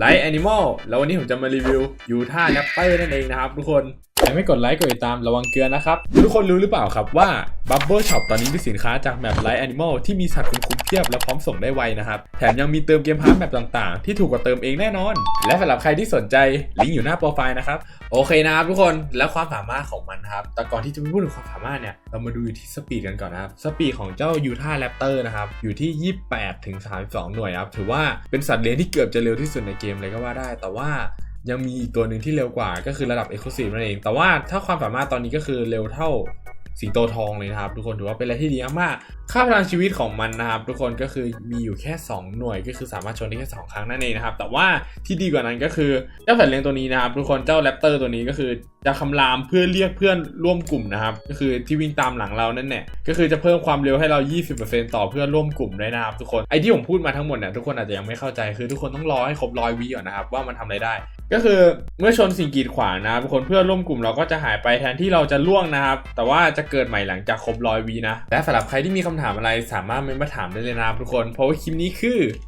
ไลท์แอนิมอลแล้ววันนี้ผมจะมารีวิวยูท่าแรปเปอร์นั่นเองนะครับทุกคน ยังไม่กดไลค์กดติดตามระวังเกลือนะครับ ทุกคนรู้หรือเปล่าครับว่า Bubble Shop ตอนนี้มีสินค้าจากแมป Light Animal ที่มีสัตว์คุ้มๆเพียบและพร้อมส่งได้ไวนะครับ แถมยังมีเติมเกมพาร์ทแมปต่างๆ ที่ถูกกว่าเติมเองแน่นอน และสำหรับใครที่สนใจลิงก์อยู่หน้าโปรไฟล์นะครับ โอเคนะครับทุกคนแล้วความสามารถของมันครับ แต่ก่อนที่จะไปพูดถึงความสามารถเนี่ยเรามาดูอยู่ที่สปีดกันก่อนนะครับสปีดของเจ้ายูท่าแรปเตอร์นะครับอยู่ที่ 28ถึง32 หน่วยครับถือว่าเป็นสัตว์เลี้ยงที่เกือบจะเร็วที่สุดในเกมเลยก็ว่าได้ แต่ว่า ยังมีอีกตัวหนึ่งที่เร็วกว่าก็คือระดับ e x c l u s i v e นั่นเอง แต่ว่าถ้าความสามารถตอนนี้ก็คือเร็วเท่าสิงโตทองเลยนะครับ ทุกคนถือว่าเป็นอะไรที่ดีมากๆค่าพลังชีวิตของมันนะครับ ทุกคนก็คือมีอยู่แค่ 2 หน่วยก็คือสามารถชนได้แค่ 2 ครั้งนั่นเองนะครับ แต่ว่าที่ดีกว่านั้นก็คือเจ้าสัตว์เลี้ยงตัวนี้นะครับ ทุกคนเจ้าแรปเตอร์ตัวนี้ก็คือ จะคำรามเพื่อเรียกเพื่อนร่วมกลุ่มนะครับ ก็คือที่วิ่งตามหลังเรานั่นแหละก็คือจะเพิ่มความเร็วให้เรา 20%ต่อเพื่อนร่วมกลุ่มด้วยนะครับทุกคนไอที่ผมพูดมาทั้งหมดเนี่ยทุกคนอาจจะยังไม่เข้าใจคือทุกคนต้องรอให้ครบร้อยวิก่อนนะครับว่ามันทำอะไรได้ ก็คือเมื่อชนสิ่งกีดขวางนะครับคนเพื่อนร่วมกลุ่มเราก็จะหายไปแทนที่เราจะล่วงนะครับ แต่ว่าจะเกิดใหม่หลังจากครบร้อยวีนะและสำหรับใครที่มีคำถามอะไรสามารถเมนมาถามได้เลยนะครับทุกคนเพราะว่าคลิปนี้คือ